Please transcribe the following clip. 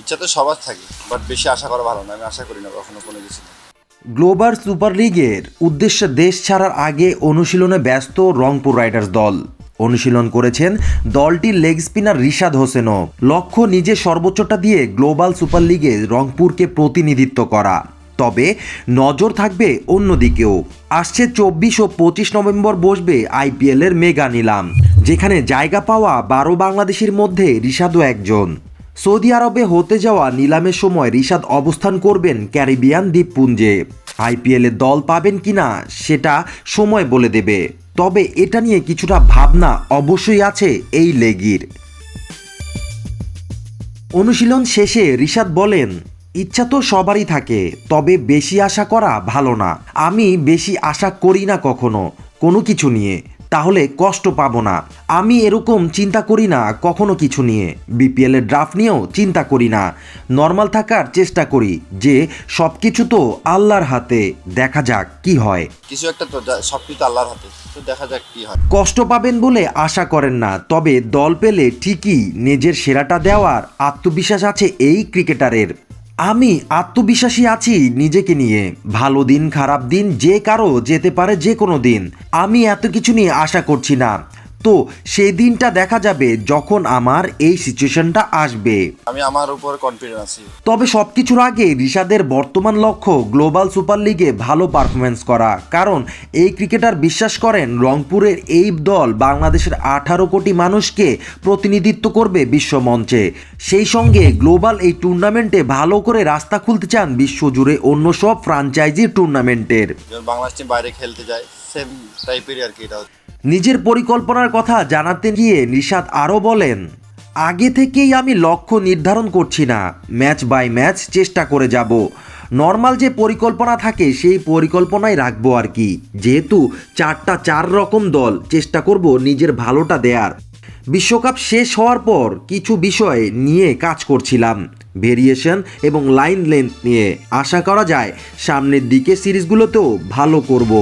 ইচ্ছা তো সবার থাকে বাট বেশি আশা করা ভালো না, আমি আশা করি না কখনো কোনো কিছু গ্লোবাল সুপার লিগের উদ্দেশ্যে দেশ ছাড়ার আগে অনুশীলনে ব্যস্ত রংপুর রাইডার্স দল। অনুশীলন করেছেন দলটির লেগ স্পিনার রিশাদ হোসেনও। লক্ষ্য নিজের সর্বোচ্চটা দিয়ে গ্লোবাল সুপার লিগে রংপুরকে প্রতিনিধিত্ব করা। তবে নজর থাকবে অন্যদিকেও। আসছে চব্বিশ ও পঁচিশ নভেম্বর বসবে আইপিএলের মেগা নিলাম, যেখানে জায়গা পাওয়া বারো বাংলাদেশের মধ্যে রিশাদও একজন। সৌদি আরবে হতে যাওয়া নিলামের সময় রিশাদ অবস্থান করবেন ক্যারিবিয়ান দ্বীপপুঞ্জে। আইপিএলে দল পাবেন কিনা সেটা সময় বলে দেবে। তবে এটা নিয়ে কিছুটা ভাবনা অবশ্যই আছে এই লেগির। অনুশীলন শেষে রিশাদ বলেন, ইচ্ছা তো সবারই থাকে, তবে বেশি আশা করা ভালো না। আমি বেশি আশা করি না কখনো, কোনো কিছু নিয়ে। তাহলে কষ্ট পাবো না। আমি এরকম চিন্তা করি না কখনো কিছু নিয়ে। বিপিএল এর ড্রাফট নিয়েও চিন্তা করি না। নর্মাল থাকার চেষ্টা করি যে সব কিছু তো আল্লাহর হাতে। দেখা যাক কি হয়। কিছু একটা তো সব কিছু আল্লাহর হাতে। তো দেখা যাক কি হয়। কষ্ট পাবেন বলে আশা করেন না তবে দল পেলে ঠিকই নিজের সেরাটা দেওয়ার আত্মবিশ্বাস আছে এই ক্রিকেটারের। আমি আত্মবিশ্বাসী আছি নিজেকে নিয়ে। ভালো দিন, খারাপ দিন, যে কারও যেতে পারে যে কোনো দিন। আমি এত কিছু নিয়ে আশা করছি না। তো সেই দিনটা দেখা যাবে যখন আমার এই সিচুয়েশনটা আসবে। আমি আমার উপর কনফিডেন্ট আছি। তবে সবকিছুর আগে রিশাদের বর্তমান লক্ষ্য গ্লোবাল সুপার লিগে ভালো পারফরমেন্স করা। কারণ এই ক্রিকেটার বিশ্বাস করেন রংপুরের এই দল বাংলাদেশের আঠারো কোটি মানুষকে প্রতিনিধিত্ব করবে বিশ্ব মঞ্চে। সেই সঙ্গে গ্লোবাল এই টুর্নামেন্টে ভালো করে রাস্তা খুলতে চান বিশ্বজুড়ে অন্য সব ফ্রাঞ্চাইজি টুর্নামেন্টের বাংলাদেশ বাইরে খেলতে যায় সেম টাইপেরই আর কি এটা। নিজের পরিকল্পনার কথা জানাতে গিয়ে নিশাদ আরও বলেন, আগে থেকেই আমি লক্ষ্য নির্ধারণ করছি না, ম্যাচ বাই ম্যাচ চেষ্টা করে যাব। নর্মাল যে পরিকল্পনা থাকে সেই পরিকল্পনাই রাখব আর কি। যেহেতু চারটা চার রকম দল, চেষ্টা করব নিজের ভালোটা দেয়ার। বিশ্বকাপ শেষ হওয়ার পর কিছু বিষয় নিয়ে কাজ করছিলাম, ভেরিয়েশন এবং লাইন লেন্থ নিয়ে। আশা করা যায় সামনের দিকে সিরিজগুলোতেও ভালো করব।